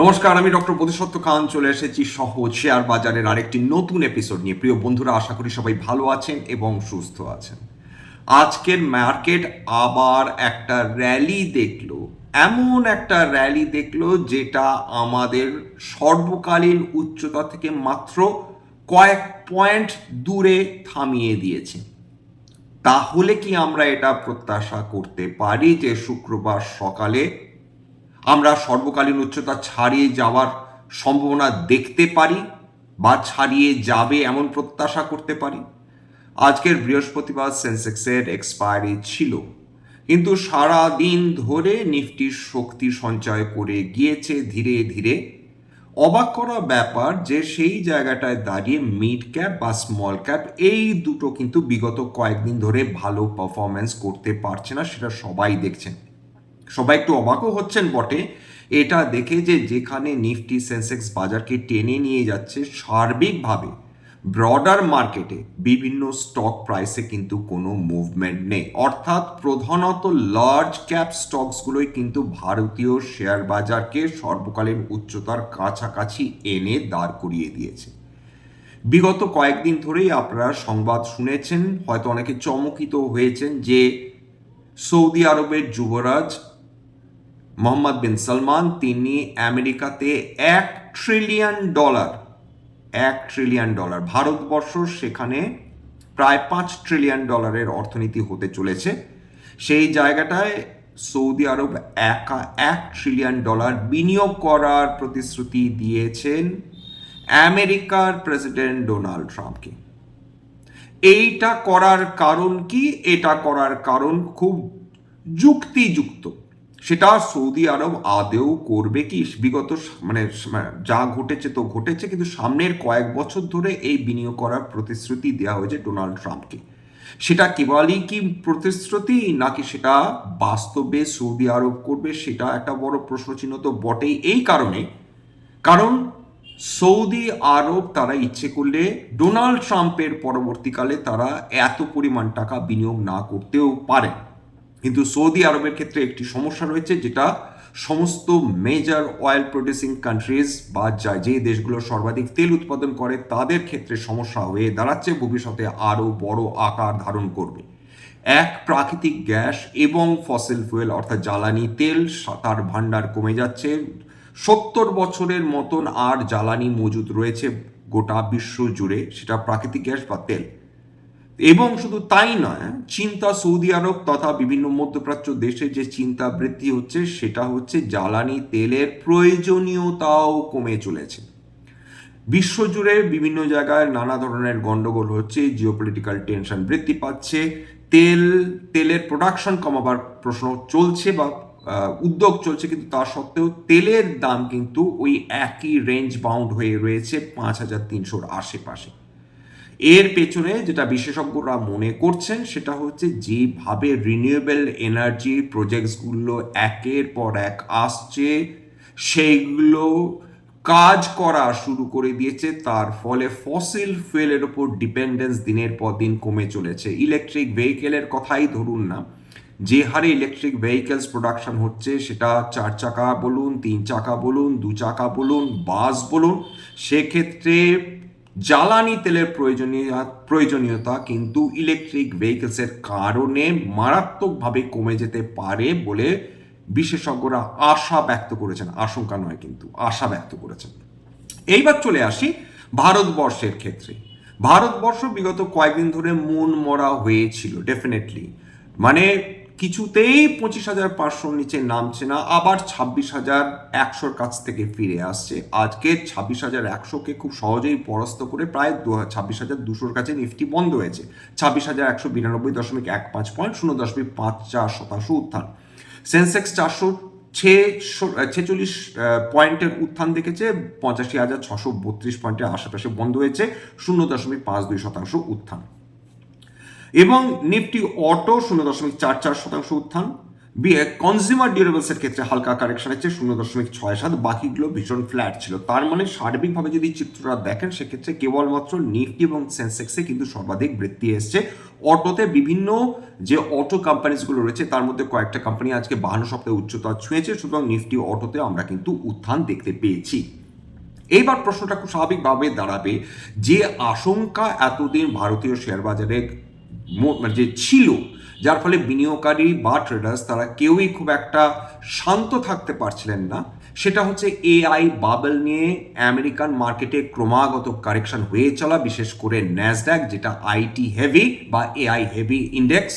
নমস্কার, আমি ডক্টর বোধিসত্ত্ব খান। চলে এসেছি সহজ শেয়ার বাজারের আরেকটি নতুন এপিসোড নিয়ে। প্রিয় বন্ধুরা, আশা করি সবাই ভালো আছেন এবং সুস্থ আছেন। আজকের মার্কেট আবার একটা র্যালি দেখল। এমন একটা র্যালি দেখল যেটা আমাদের সর্বকালীন উচ্চতা থেকে মাত্র কয়েক পয়েন্ট দূরে থামিয়ে দিয়েছে। তাহলে কি আমরা এটা প্রত্যাশা করতে পারি যে শুক্রবার সকালে আমরা সর্বকালীন উচ্চতা ছাড়িয়ে যাওয়ার সম্ভাবনা দেখতে পারি বা ছাড়িয়ে যাবে এমন প্রত্যাশা করতে পারি। আজকের বৃহস্পতিবার সেন্সেক্সের এক্সপায়ারি ছিল। কিন্তু সারা দিন ধরে নিফটির শক্তি সঞ্চয় করে গিয়েছে ধীরে ধীরে। অবাক করা ব্যাপার যে সেই জায়গাটায় দাঁড়িয়ে মিড ক্যাপ বা স্মল ক্যাপ এই দুটো কিন্তু বিগত কয়েকদিন ধরে ভালো পারফরমেন্স করতে পারছে না, সেটা সবাই দেখছেন। সবাই একটু অবাকও হচ্ছেন বটে। এটা দেখে যে যেখানে নিফটি, সেন্সেক্স বাজারকে টেনে নিয়ে যাচ্ছে সার্বিকভাবে, ব্রডার মার্কেটে বিভিন্ন স্টক প্রাইসে কিন্তু কোনো মুভমেন্ট নেই। অর্থাৎ প্রধানত লার্জ ক্যাপ স্টকসগুলোই কিন্তু ভারতীয় শেয়ার বাজারকে সর্বকালীন উচ্চতার কাছাকাছি এনে দাঁড় করিয়ে দিয়েছে। বিগত কয়েকদিন ধরেই আপনারা সংবাদ শুনেছেন, হয়তো অনেকে চমকিত হয়েছেন যে সৌদি আরবের যুবরাজ মোহাম্মদ বিন সালমান, তিনি আমেরিকাতে এক ট্রিলিয়ন ডলার এক ট্রিলিয়ন ডলার ভারতবর্ষ, সেখানে প্রায় পাঁচ ট্রিলিয়ন ডলারের অর্থনীতি হতে চলেছে। সেই জায়গাটায় সৌদি আরব একা এক ট্রিলিয়ন ডলার বিনিয়োগ করার প্রতিশ্রুতি দিয়েছেন আমেরিকার প্রেসিডেন্ট ডোনাল্ড ট্রাম্পকে। এইটা করার কারণ কি? এটা করার কারণ খুব যুক্তিযুক্ত। সেটা সৌদি আরব আদেও করবে কি? বিগত মানে যা ঘটেছে তো ঘটেছে, কিন্তু সামনের কয়েক বছর ধরে এই বিনিয়োগ করার প্রতিশ্রুতি দেওয়া হয়েছে ডোনাল্ড ট্রাম্পকে। সেটা কেবলই কি প্রতিশ্রুতি, নাকি সেটা বাস্তবে সৌদি আরব করবে, সেটা একটা বড় প্রশ্নচিহ্ন তো বটেই এই কারণে। কারণ সৌদি আরব তারা ইচ্ছে করলে ডোনাল্ড ট্রাম্পের পরবর্তীকালে তারা এত পরিমাণ টাকা বিনিয়োগ না করতেও পারে। কিন্তু সৌদি আরবের ক্ষেত্রে একটি সমস্যা রয়েছে, যেটা সমস্ত মেজর অয়েল প্রডিউসিং কান্ট্রিজ বা যা যে দেশগুলো সর্বাধিক তেল উৎপাদন করে, তাদের ক্ষেত্রে সমস্যা হয়ে দাঁড়াচ্ছে, ভবিষ্যতে আরও বড় আকার ধারণ করবে। এক, প্রাকৃতিক গ্যাস এবং ফসিল ফুয়েল অর্থাৎ জ্বালানি তেল তার ভাণ্ডার কমে যাচ্ছে। সত্তর বছরের মতন আর জ্বালানি মজুদ রয়েছে গোটা বিশ্ব জুড়ে, সেটা প্রাকৃতিক গ্যাস বা তেল। এবং শুধু তাই নয়, চিন্তা সৌদি আরব তথা বিভিন্ন মধ্যপ্রাচ্য দেশে যে চিন্তা বৃদ্ধি হচ্ছে, সেটা হচ্ছে জ্বালানি তেলের প্রয়োজনীয়তাও কমে চলেছে। বিশ্বজুড়ে বিভিন্ন জায়গায় নানা ধরনের গন্ডগোল হচ্ছে জিওপলিটিক্যাল টেনশন বৃদ্ধি পাচ্ছে, তেল, তেলের প্রোডাকশন কমাবার প্রশ্ন চলছে বা উদ্যোগ চলছে, কিন্তু তা সত্ত্বেও তেলের দাম কিন্তু ওই একই রেঞ্জ বাউন্ড হয়ে রয়েছে পাঁচ হাজার তিনশোর আশেপাশে। এর পেছনে যেটা বিশেষজ্ঞরা মনে করছেন সেটা হচ্ছে যেভাবে রিনিউয়েবল এনার্জি প্রজেক্টসগুলো একের পর এক আসছে, সেইগুলো কাজ করা শুরু করে দিয়েছে। তার ফলে ফসিল ফুয়েলের ওপর ডিপেন্ডেন্স দিনের পর দিন কমে চলেছে। ইলেকট্রিক ভেহিকেলের কথাই ধরুন না। যে হারে ইলেকট্রিক ভেহিকেলস প্রোডাকশন হচ্ছে, সেটা চার চাকা বলুন, তিন চাকা বলুন, দু চাকা বলুন বাস বলুন, সেক্ষেত্রে জ্বালানি তেলের প্রয়োজনীয়, প্রয়োজনীয়তা কিন্তু ইলেকট্রিক ভেহিকেলসের কারণে মারাত্মকভাবে কমে যেতে পারে বলে বিশেষজ্ঞরা আশা ব্যক্ত করেছেন। আশঙ্কা নয় কিন্তু, আশা ব্যক্ত করেছেন। এইবার চলে আসি ভারতবর্ষের ক্ষেত্রে। ভারতবর্ষ বিগত কয়েকদিন ধরে মন মরা হয়েছিল ডেফিনেটলি মানে কিছুতেই পঁচিশ হাজার পাঁচশোর নিচে নামছে না, আবার ছাব্বিশ হাজার একশোর কাছ থেকে ফিরে আসছে। আজকে ছাব্বিশ হাজার একশোকে খুব সহজেই পরাস্ত করে প্রায় দু ছাব্বিশ হাজার দুশোর কাছে নিফটি বন্ধ হয়েছে। ছাব্বিশ হাজার একশো বিরানব্বই দশমিক এক পাঁচ পয়েন্ট শূন্য দশমিক পাঁচ চার শতাংশ উত্থান। সেন্সেক্স চারশো ছেশো ছেচল্লিশ পয়েন্টের উত্থান দেখেছে, পঁচাশি হাজার ছশো বত্রিশ পয়েন্টের আশেপাশে বন্ধ হয়েছে, শূন্য দশমিক পাঁচ দুই শতাংশ উত্থান। এবং নিফটি অটো শূন্য দশমিক চার চার শতাংশ উত্থান। বিয়ে কনজিউমার ডিউরেবলসের ক্ষেত্রে হালকা কারেকশন আছে শূন্য দশমিক ছয় সাত, বাকিগুলো ভীষণ ফ্ল্যাট ছিল। তার মানে সার্বিকভাবে যদি চিত্রটা দেখেন, সেক্ষেত্রে কেবলমাত্র নিফটি এবং সেন্সেক্সে কিন্তু সর্বাধিক বৃদ্ধি এসছে। অটোতে বিভিন্ন যে অটো কোম্পানিজগুলো রয়েছে, তার মধ্যে কয়েকটা কোম্পানি আজকে বাহান্ন সপ্তাহে উচ্চতা ছুঁয়েছে, সুতরাং নিফটি অটোতে আমরা কিন্তু উত্থান দেখতে পেয়েছি। এইবার প্রশ্নটা খুব স্বাভাবিকভাবে দাঁড়াবে যে, আশঙ্কা এতদিন ভারতীয় শেয়ার বাজারে মানে যে ছিল, যার ফলে বিনিয়োগকারী বা ট্রেডার্স তারা কেউই খুব একটা শান্ত থাকতে পারছিলেন না। সেটা হচ্ছে এআই বাবেল নিয়ে আমেরিকান মার্কেটে ক্রমাগত কারেকশন হয়ে চলা, বিশেষ করে ন্যাসড্যাক যেটা আইটি হেভি বা এআই হেভি ইন্ডেক্স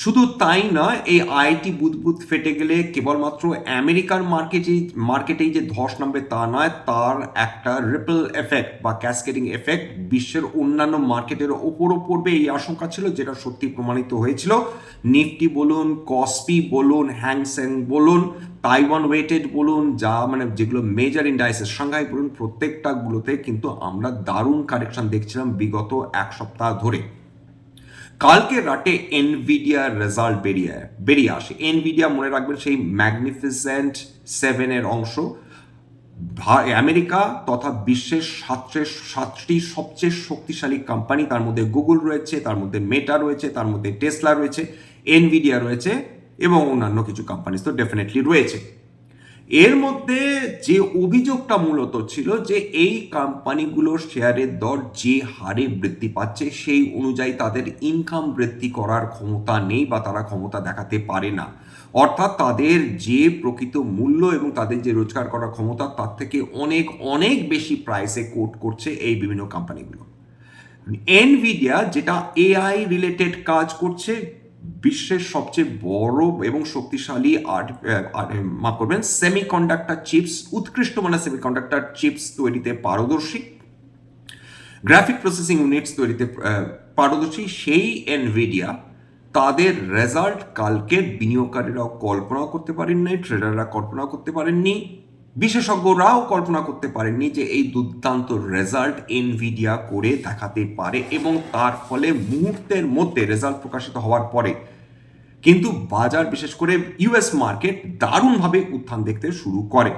শুধু তাই নয় এই আইটি বুদবুদ ফেটে গেলে কেবলমাত্র আমেরিকার মার্কেটে মার্কেটেই যে ধস নামবে তা নয়, তার একটা রিপল এফেক্ট বা ক্যাসকেডিং এফেক্ট বিশ্বের অন্যান্য মার্কেটের ওপরও পড়বে এই আশঙ্কা ছিল, যেটা সত্যি প্রমাণিত হয়েছিল। নিফটি বলুন, কসপি বলুন, হ্যাংসেং বলুন, তাইওয়ান ওয়েটেড বলুন, যা মানে যেগুলো মেজর ইন্ডাইসেস সাংঘাই বলুন, প্রত্যেকটাগুলোতে কিন্তু আমরা দারুণ কারেকশন দেখছিলাম বিগত এক সপ্তাহ ধরে। কালকে রাতে এনভিডিয়ার রেজাল্ট বেরিয়ে বেরিয়ে আসে। এনভিডিয়া মনে রাখবেন সেই ম্যাগনিফিসেন্ট সেভেনের অংশ। আমেরিকা তথা বিশ্বের সাতশে সাতটি সবচেয়ে শক্তিশালী কোম্পানি তার মধ্যে গুগল রয়েছে, তার মধ্যে মেটা রয়েছে, তার মধ্যে টেসলা রয়েছে এনভিডিয়া রয়েছে এবং অন্যান্য কিছু কোম্পানি তো ডেফিনেটলি রয়েছে। এর মধ্যে যে অভিযোগটা মূলত ছিল যে এই কোম্পানিগুলোর শেয়ারের দর যে হারে বৃদ্ধি পাচ্ছে, সেই অনুযায়ী তাদের ইনকাম বৃদ্ধি করার ক্ষমতা নেই বা তারা ক্ষমতা দেখাতে পারে না। অর্থাৎ তাদের যে প্রকৃত মূল্য এবং তাদের যে রোজগার করার ক্ষমতা, তার থেকে অনেক অনেক বেশি প্রাইসে কোট করছে এই বিভিন্ন কোম্পানিগুলো। এনভিডিয়া যেটা এআই রিলেটেড কাজ করছে বিশ্বের সবচেয়ে বড় এবং শক্তিশালী আর্ট মাফ করবেন সেমিকন্ডাক্টর চিপস উৎকৃষ্ট মানের সেমিকন্ডাক্টর চিপস তৈরিতে পারদর্শী গ্রাফিক প্রসেসিং ইউনিটস তৈরিতে পারদর্শী, সেই এনভিডিয়া তাদের রেজাল্ট কালকে বিনিয়োগকারীরাও কল্পনাও করতে পারেননি ট্রেডাররা কল্পনা করতে পারেননি। বিশেষজ্ঞরাও কল্পনা করতে পারেননি যে এই দুর্দান্ত রেজাল্ট এনভিডিয়া করে দেখাতে পারে এবং তার ফলে মুহূর্তের মধ্যে রেজাল্ট প্রকাশিত হওয়ার পরে। কিন্তু বাজার বিশেষ করে ইউএস মার্কেট দারুণভাবে উত্থান দেখতে শুরু করে।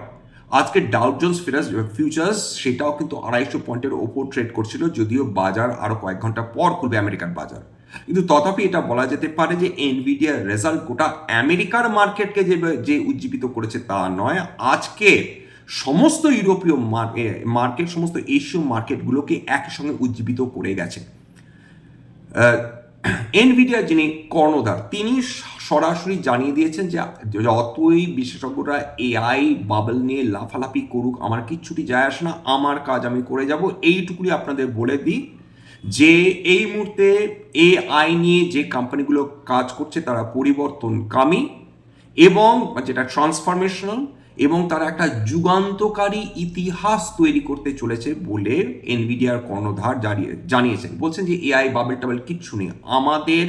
আজকে ডাউ জোন্স ফিরাস ফিউচার্স সেটাও কিন্তু আড়াইশো পয়েন্টের ওপর ট্রেড করছিল, যদিও বাজার আরও কয়েক ঘণ্টা পর খুলবে আমেরিকান বাজার। কিন্তু তথাপি এটা বলা যেতে পারে যে এনভিডিয়ার রেজাল্ট গোটা আমেরিকার মার্কেটকে যে যে উজ্জীবিত করেছে তা নয়। আজকে সমস্ত ইউরোপীয় মার্কেট, সমস্ত এশীয় মার্কেটগুলোকে একসঙ্গে উজ্জীবিত করে গেছে। এনভিডিয়ার যিনি কর্ণধার, তিনি সরাসরি জানিয়ে দিয়েছেন যে যতই বিশেষজ্ঞরা এআই বাবল নিয়ে লাফালাফি করুক, আমার কিচ্ছুটি যায় আসে না, আমার কাজ আমি করে যাব এইটুকুনি আপনাদের বলে দিই। যে এই মুহূর্তে এআই নিয়ে যে কোম্পানিগুলো কাজ করছে, তারা পরিবর্তনকামী এবং যেটা ট্রান্সফরমেশনাল এবং তারা একটা যুগান্তকারী ইতিহাস তৈরি করতে চলেছে বলে এনভিডিয়ার কর্ণধার জানিয়ে জানিয়েছেন। বলছেন যে এআই বাবেল টাবেল কিচ্ছু নেই। আমাদের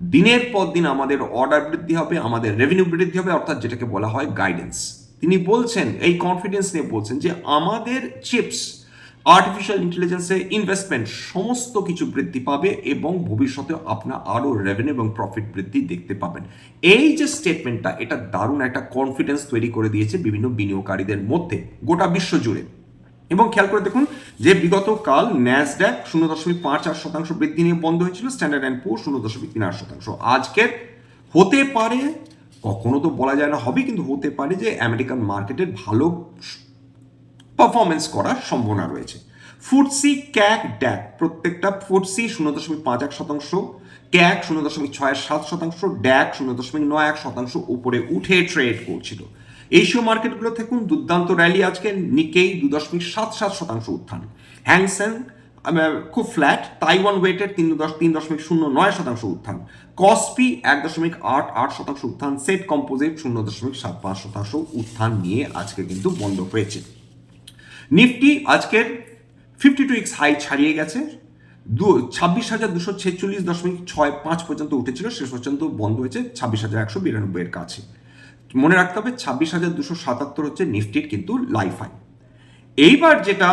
দিনের পর দিন আমাদের অর্ডার বৃদ্ধি হবে, আমাদের রেভিনিউ বৃদ্ধি হবে, অর্থাৎ যেটাকে বলা হয় গাইডেন্স তিনি বলছেন, এই কনফিডেন্স নিয়ে বলছেন যে আমাদের চিপস আর্টিফিশিয়াল ইন্টেলিজেন্সে ইনভেস্টমেন্ট সমস্ত কিছু বৃদ্ধি পাবে এবং ভবিষ্যতে আপনার আরও রেভিনিউ এবং প্রফিট বৃদ্ধি দেখতে পাবেন। এই যে স্টেটমেন্টটা এটা দারুণ একটা কনফিডেন্স তৈরি করে দিয়েছে বিভিন্ন বিনিয়োগকারীদের মধ্যে গোটা বিশ্ব জুড়ে। এবং খেয়াল করে দেখুন যে বিগত কাল ন্যাসড্যাক শূন্য দশমিক পাঁচ আট শতাংশ বৃদ্ধি নিয়ে বন্ধ হয়েছিল স্ট্যান্ডার্ড অ্যান্ড পোর শূন্য দশমিক তিন আট শতাংশ। আজকের হতে পারে, কখনো তো বলা যায় না হবে কিন্তু হতে পারে যে আমেরিকান মার্কেটের ভালো পারফরমেন্স করার সম্ভাবনা রয়েছে। ফুটসি ক্যাক ড্যাক প্রত্যেকটা ফুটসি শূন্য দশমিক পাঁচ এক শতাংশ ক্যাক শূন্য দশমিক ছয় সাত শতাংশ ড্যাক শূন্য দশমিক নয় এক শতাংশ উপরে উঠে ট্রেড করছিল। এশীয় মার্কেটগুলো থেকে দুর্দান্ত র্যালি আজকে, নিকেই দু দশমিক সাত সাত শতাংশ উত্থান। হ্যাংসেন খুব ফ্ল্যাট তাইওয়ান ওয়েটের তিন দশ, তিন দশমিক শূন্য নয় শতাংশ উত্থান। কসপি এক দশমিক আট আট শতাংশ উত্থান, সেট কম্পোজিট শূন্য দশমিক সাত পাঁচ শতাংশ উত্থান নিয়ে আজকে কিন্তু বন্ধ হয়েছে। নিফটি আজকের ফিফটি টু এক্স হাই ছাড়িয়ে গেছে। দু, ছাব্বিশ হাজার দুশো ছেচল্লিশ দশমিক ছয় পাঁচ পর্যন্ত উঠেছিল, শেষ পর্যন্ত বন্ধ হয়েছে ছাব্বিশ হাজার একশো বিরানব্বইয়ের কাছে। মনে রাখতে হবে, ছাব্বিশ হাজার দুশো সাতাত্তর হচ্ছে নিফটির কিন্তু লাইফ হাই এইবার যেটা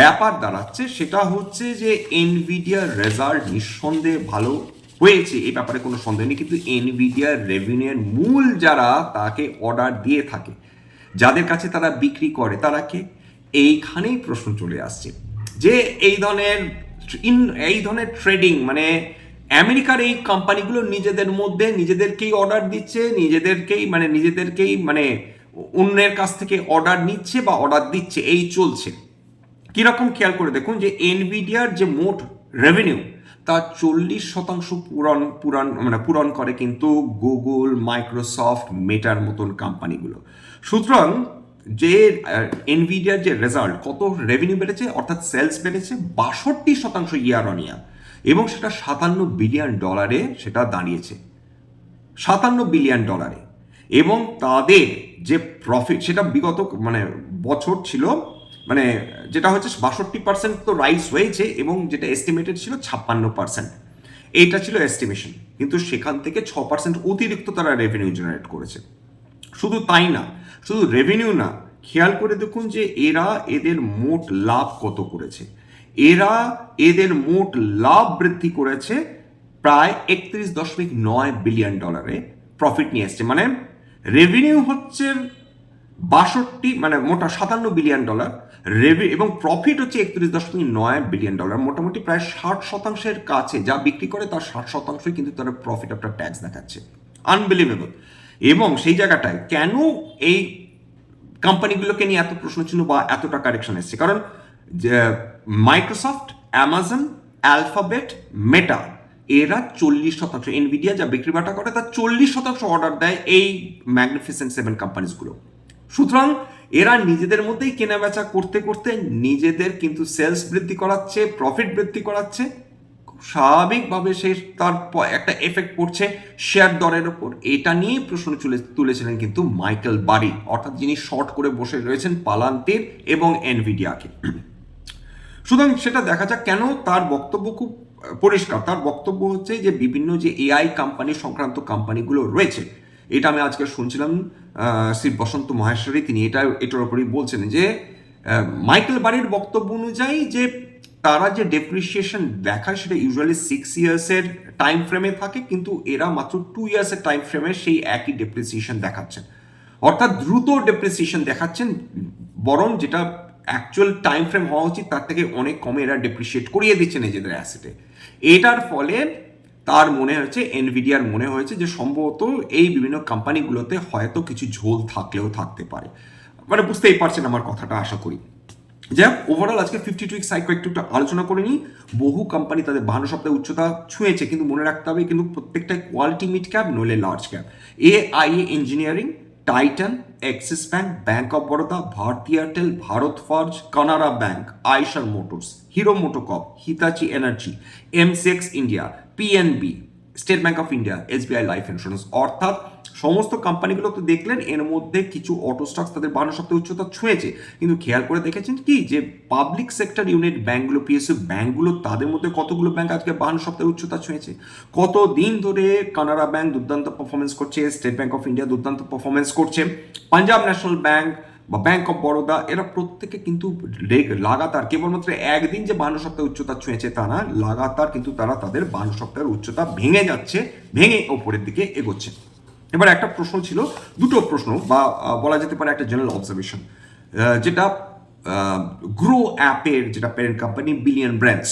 ব্যাপার দাঁড়াচ্ছে, সেটা হচ্ছে যে এনভিডিয়ার রেজাল্ট নিঃসন্দেহে ভালো হয়েছে, এই ব্যাপারে কোনো সন্দেহ নেই, কিন্তু এনভিডিয়ার রেভিনিউর মূল যারা তাকে অর্ডার দিয়ে থাকে, যাদের কাছে তারা বিক্রি করে, তারা কে এইখানেই প্রশ্ন চলে আসছে যে এই ধরনের ইন, এই ধরনের ট্রেডিং মানে আমেরিকার এই কোম্পানিগুলো নিজেদের মধ্যে নিজেদেরকেই অর্ডার দিচ্ছে, নিজেদেরকেই মানে নিজেদেরকেই মানে অন্যের কাছ থেকে অর্ডার নিচ্ছে বা অর্ডার দিচ্ছে, এই চলছে। কীরকম খেয়াল করে দেখুন যে এনভিডিয়ার যে মোট রেভিনিউ তার চল্লিশ শতাংশ পূরণ পূরণ মানে পূরণ করে কিন্তু গুগল মাইক্রোসফট মেটার মতন কোম্পানিগুলো সুতরাং যে এনভিডিয়ার যে রেজাল্ট কত রেভিনিউ বেড়েছে, অর্থাৎ সেলস বেড়েছে বাষট্টি শতাংশ ইয়ার অন ইয়ার এবং সেটা সাতান্ন বিলিয়ন ডলারে সেটা দাঁড়িয়েছে। সাতান্ন বিলিয়ন ডলারে এবং তাদের যে প্রফিট সেটা বিগত মানে বছর ছিল মানে যেটা হচ্ছে বাষট্টি পার্সেন্ট তো রাইস হয়েছে, এবং যেটা এস্টিমেটেড ছিল ছাপ্পান্ন পার্সেন্ট এইটা ছিল এস্টিমেশন কিন্তু সেখান থেকে ছ পার্সেন্ট অতিরিক্ত তারা রেভিনিউ জেনারেট করেছে। শুধু তাই না, শুধু রেভিনিউ না, খেয়াল করে দেখুন যে এরা এদের মোট লাভ কত করেছে। এরা এদের মোট লাভ বৃদ্ধি করেছে প্রায় একত্রিশ দশমিক নয় বিলিয়ন ডলারে প্রফিট নিয়ে এসছে। মানে রেভিনিউ হচ্ছে বাষট্টি মানে মোটা সাতান্ন বিলিয়ন ডলার রেভি এবং প্রফিট হচ্ছে একত্রিশ দশমিক নয় বিলিয়ন ডলার মোটামুটি প্রায় ষাট শতাংশের কাছে, যা বিক্রি করে তার ষাট শতাংশই কিন্তু তারা প্রফিট আফটার ট্যাক্স দেখাচ্ছে। আনবিলিভেবল এবং সেই জায়গাটায় কেন এই কোম্পানিগুলোকে নিয়ে এত প্রশ্ন ছিল বা এতটা কারেকশন এসছে? কারণ মাইক্রোসফট অ্যামাজন অ্যালফাবেট মেটা এরা চল্লিশ শতাংশ। এনভিডিয়া যা বিক্রি বাটা করে, তার চল্লিশ শতাংশ অর্ডার দেয় এই ম্যাগনিফিসেন্ট সেভেন কোম্পানিজগুলো সুতরাং, এরা নিজেদের মধ্যেই কেনাবেচা করতে করতে নিজেদের কিন্তু সেলস বৃদ্ধি করাচ্ছে প্রফিট বৃদ্ধি করাচ্ছে। স্বাভাবিকভাবে সে তার একটা এফেক্ট পড়ছে শেয়ার দরের ওপর এটা নিয়েই প্রশ্ন তুলে তুলেছিলেন কিন্তু মাইকেল বারি, অর্থাৎ যিনি শর্ট করে বসে রয়েছেন পালান্তের এবং এনভিডিয়াকে। সুতরাং সেটা দেখা যাক কেন তার বক্তব্য খুব পরিষ্কার। তার বক্তব্য হচ্ছে যে বিভিন্ন যে এআই কোম্পানি সংক্রান্ত কোম্পানিগুলো রয়েছে, এটা আমি আজকে শুনছিলাম শ্রী বসন্ত মহেশ্বরী, তিনি এটা, এটার উপরই বলছেন যে মাইকেল বাড়ির বক্তব্য অনুযায়ী যে তারা যে ডেপ্রিসিয়েশন দেখায় সেটা ইউজুয়ালি সিক্স ইয়ার্সের টাইম ফ্রেমে থাকে, কিন্তু এরা মাত্র টু ইয়ার্সের টাইম ফ্রেমে সেই একই ডেপ্রিসিয়েশন দেখাচ্ছেন। অর্থাৎ দ্রুত ডেপ্রিসিয়েশন দেখাচ্ছেন, বরং যেটা অ্যাকচুয়াল টাইম ফ্রেম হওয়া উচিত, তার থেকে অনেক কমে এরা ডেপ্রিসিয়েট করিয়ে দিচ্ছে নিজেদের অ্যাসেটে এটার ফলে তার মনে হয়েছে এনভিডিয়ার মনে হয়েছে যে সম্ভবত এই বিভিন্ন কোম্পানিগুলোতে হয়তো কিছু ঝোল থাকলেও থাকতে পারে। মানে বুঝতেই পারছেন আমার কথাটা, আশা করি। যাই হোক ওভারঅল আজকে ফিফটি টু সাইকো একটু একটু আলোচনা করে নিই। বহু কোম্পানি তাদের বাহান্ন সপ্তাহে উচ্চতা ছুঁয়েছে, কিন্তু মনে রাখতে হবে কিন্তু প্রত্যেকটাই কোয়ালিটি মিড ক্যাপ নইলে large cap A I A Engineering Titan Axis Bank Bank of Baroda Bharti Airtel Bharat Forge Canara Bank Eicher Motors Hero MotoCorp Hitachi Energy MCX India PNB State Bank of India SBI Life Insurance অর্থাৎ সমস্ত কোম্পানিগুলো তো দেখলেন, এর মধ্যে কিছু auto stocks তাদের বান্ন সপ্তাহে উচ্চতা ছুঁয়েছে। কিন্তু খেয়াল করে দেখেছেন কি, যে পাবলিক সেক্টর ইউনিট ব্যাঙ্কগুলো পিএসইউ ব্যাঙ্কগুলো তাদের মধ্যে কতগুলো ব্যাঙ্ক আজকে বান্ন সপ্তাহে উচ্চতা ছুঁয়েছে? কত দিন ধরে কানাড়া ব্যাংক দুর্দান্ত পারফরমেন্স করছে স্টেট ব্যাঙ্ক অফ ইন্ডিয়া দুর্দান্ত পারফরমেন্স করছে পাঞ্জাব ন্যাশনাল ব্যাঙ্ক বা ব্যাঙ্ক অফ বরোদা এরা প্রত্যেকে কিন্তু লাগাতার, কেবলমাত্র একদিন যে বান্ন সপ্তাহে উচ্চতা ছুঁয়েছে তা না, লাগাতার কিন্তু তারা তাদের বান্ন সপ্তাহের উচ্চতা ভেঙে যাচ্ছে, ভেঙে ওপরের দিকে এগোচ্ছে। এবার একটা প্রশ্ন ছিল, দুটো প্রশ্ন বা বলা যেতে পারে একটা জেনারেল অবজারভেশন যেটা গ্রো অ্যাপের যেটা প্যারেন্ট কোম্পানি বিলিয়ন ব্র্যান্ডস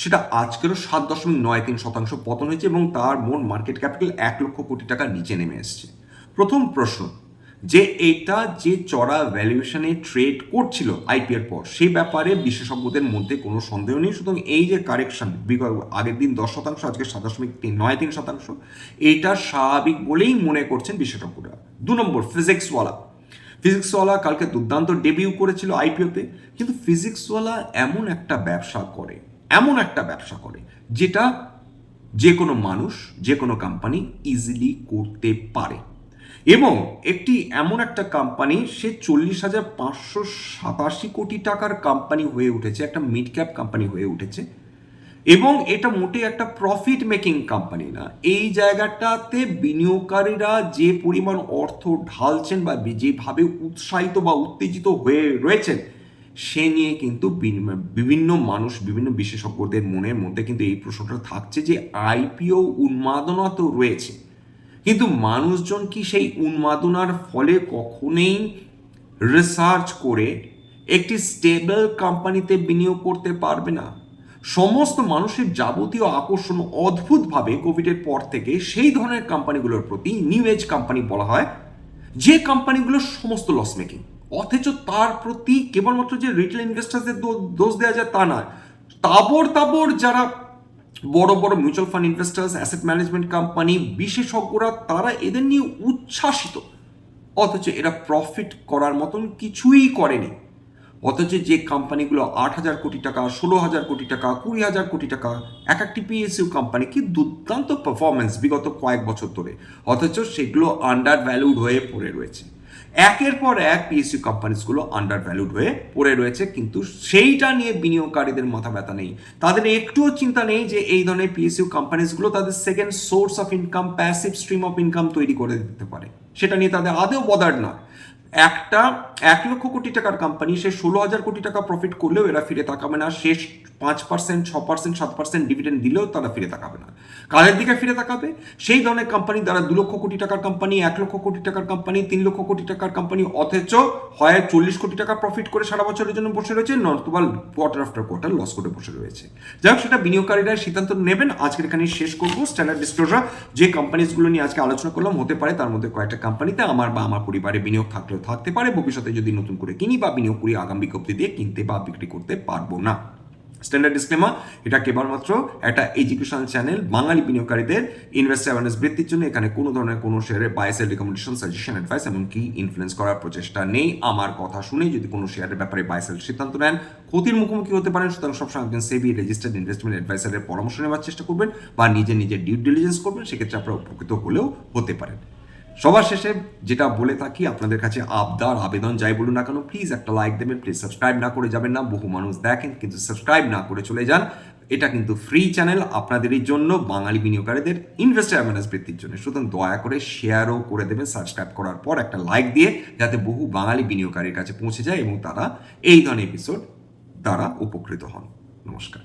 সেটা আজকেরও সাত দশমিক নয় তিন শতাংশ পতন হয়েছে এবং তার মোট মার্কেট ক্যাপিটাল এক লক্ষ কোটি টাকার নিচে নেমে এসছে। প্রথম প্রশ্ন যে এটা যে চড়া ভ্যালুয়েশনে ট্রেড করছিল আইপিএর পর, সে ব্যাপারে বিশেষজ্ঞদের মধ্যে কোনো সন্দেহ নেই। সুতরাং এই যে কারেকশন আগের দিন দশ শতাংশ, আজকে সাত দশমিক তিন, নয় তিন শতাংশ, এটা স্বাভাবিক বলেই মনে করছেন বিশেষজ্ঞরা। দু নম্বর ফিজিক্সওয়ালা ফিজিক্সওয়ালা কালকে দুর্দান্ত ডেবিউ করেছিল আইপিওতে কিন্তু ফিজিক্সওয়ালা এমন একটা ব্যবসা করে, এমন একটা ব্যবসা করে, যেটা যে কোনো মানুষ, যে কোনো কোম্পানি ইজিলি করতে পারে। এবং একটি এমন একটা কোম্পানি সে চল্লিশ হাজার পাঁচশো সাতাশি কোটি টাকার কোম্পানি হয়ে উঠেছে, একটা মিড ক্যাপ কোম্পানি হয়ে উঠেছে। এবং এটা মোটে একটা প্রফিট মেকিং কোম্পানি না। এই জায়গাটাতে বিনিয়োগকারীরা যে পরিমাণ অর্থ ঢালছেন বা যেভাবে উৎসাহিত বা উত্তেজিত হয়ে রয়েছেন, সে নিয়ে কিন্তু বিভিন্ন মানুষ, বিভিন্ন বিশেষজ্ঞদের মনের মধ্যে কিন্তু এই প্রশ্নটা থাকছে যে আইপিও উন্মাদনা তো রয়েছে। কিন্তু মানুষজন কি সেই উন্মাদনার ফলে কখনোই রিসার্চ করে একটি স্টেবল কোম্পানিতে বিনিয়োগ করতে পারবে না? সমস্ত মানুষের যাবতীয় আকর্ষণ অদ্ভুতভাবে কোভিডের পর থেকে সেই ধরনের কোম্পানিগুলোর প্রতি নিউ এজ কোম্পানি বলা হয়, যে কোম্পানিগুলো সমস্ত লস মেকিং অথচ তার প্রতি কেবলমাত্র যে রিটেল ইনভেস্টারদের দোষ দেওয়া যায় তা নয়। তাবর তাবর যারা বড় বড় mutual fund investors asset management company বিশেষজ্ঞরা তারা এদের নিয়ে উচ্ছ্বাসিত। অথচ এরা প্রফিট করার মতন কিছুই করেনি। অথচ যে কোম্পানিগুলো আট হাজার কোটি টাকা, ষোলো হাজার কোটি টাকা, কুড়ি হাজার কোটি টাকা, এক একটি পিএসইউ কোম্পানি কি দুর্দান্ত পারফরমেন্স বিগত কয়েক বছর ধরে। অথচ সেগুলো আন্ডার ভ্যালুড হয়ে পড়ে রয়েছে। একের পর এক পিএসইউ কোম্পানিজগুলো আন্ডার ভ্যালুড হয়ে পড়ে রয়েছে, কিন্তু সেইটা নিয়ে বিনিয়োগকারীদের মাথা ব্যথা নেই। তাদের একটুও চিন্তা নেই যে এই ধরনের পিএসইউ কোম্পানিজগুলো তাদের second source of income passive stream of income তৈরি করে দিতে পারে। সেটা নিয়ে তাদের আদৌ বদার না। একটা এক লক্ষ কোটি টাকার কোম্পানি সে ষোলো হাজার কোটি টাকা প্রফিট করলেও এরা ফিরে তাকাবে না। শেষ পাঁচ পার্সেন্ট ছ পার্সেন্ট সাত পার্সেন্ট ডিভিডেন্ড দিলেও তারা ফিরে তাকাবে না। কাদের দিকে ফিরে তাকাবে? সেই ধরনের কোম্পানি দ্বারা দু লক্ষ কোটি টাকার কোম্পানি এক লক্ষ কোটি টাকার কোম্পানি তিন লক্ষ কোটি টাকার কোম্পানি অথচ হয় চল্লিশ কোটি টাকা প্রফিট করে সারা বছরের জন্য বসে রয়েছে নতুবা কোয়ার্টার আফটার কোয়ার্টার লস করে বসে রয়েছে। যাই হোক, সেটা বিনিয়োগকারীরা সিদ্ধান্ত নেবেন। আজকের এখানে শেষ করব। স্ট্যান্ডার্ড ডিসক্লোজার যে কোম্পানিজগুলো নিয়ে আজকে আলোচনা করলাম, হতে পারে তার মধ্যে কয়েকটা কোম্পানিতে আমার বা আমার পরিবারে বিনিয়োগ থাকলেও থাকতে পারে, ভবিষ্যতে যদি নতুন করে কিনি বা বিনিয়োগ করি, আগাম বিজ্ঞপ্তি দিয়ে কিনতে বা বিক্রি করতে পারব না। স্ট্যান্ডার্ড ডিসক্লেমার এটা কেবলমাত্র একটা এডুকেশন চ্যানেল বাঙালি বিনিয়োগকারীদের ইনভেস্ট অ্যাওয়ারনেস বৃদ্ধির জন্য। এখানে কোনো ধরনের কোনো শেয়ারের buy sell recommendation suggestion advice এমনকি ইনফ্লুয়েন্স করার প্রচেষ্টা নেই। আমার কথা শুনে যদি কোনো শেয়ারের ব্যাপারে বাইসেল সিদ্ধান্ত নেন, ক্ষতির মুখোমুখি হতে পারেন। সুতরাং সবসময় একজন সেবি রেজিস্টার্ড ইনভেস্টমেন্ট অ্যাডভাইসারের পরামর্শ নেওয়ার চেষ্টা করবেন বা নিজে নিজের ডিউ ডিলিজেন্স করবেন। সেক্ষেত্রে আপনারা উপকৃত হলেও হতে পারেন। সবার শেষে যেটা বলে থাকি, আপনাদের কাছে আবদার, আবেদন যাই বলুন না কেন প্লিজ একটা লাইক দেবেন প্লিজ সাবস্ক্রাইব না করে যাবেন না। বহু মানুষ দেখেন, কিন্তু সাবস্ক্রাইব না করে চলে যান। এটা কিন্তু ফ্রি চ্যানেল আপনাদেরই জন্য, বাঙালি বিনিয়োগকারীদের ইনভেস্টার অ্যাওয়ারনেস বৃদ্ধির জন্য। সুতরাং দয়া করে শেয়ারও করে দেবেন সাবস্ক্রাইব করার পর একটা লাইক দিয়ে যাতে বহু বাঙালি বিনিয়োগকারীর কাছে পৌঁছে যায় এবং তারা এই ধরনের এপিসোড দ্বারা উপকৃত হন। নমস্কার।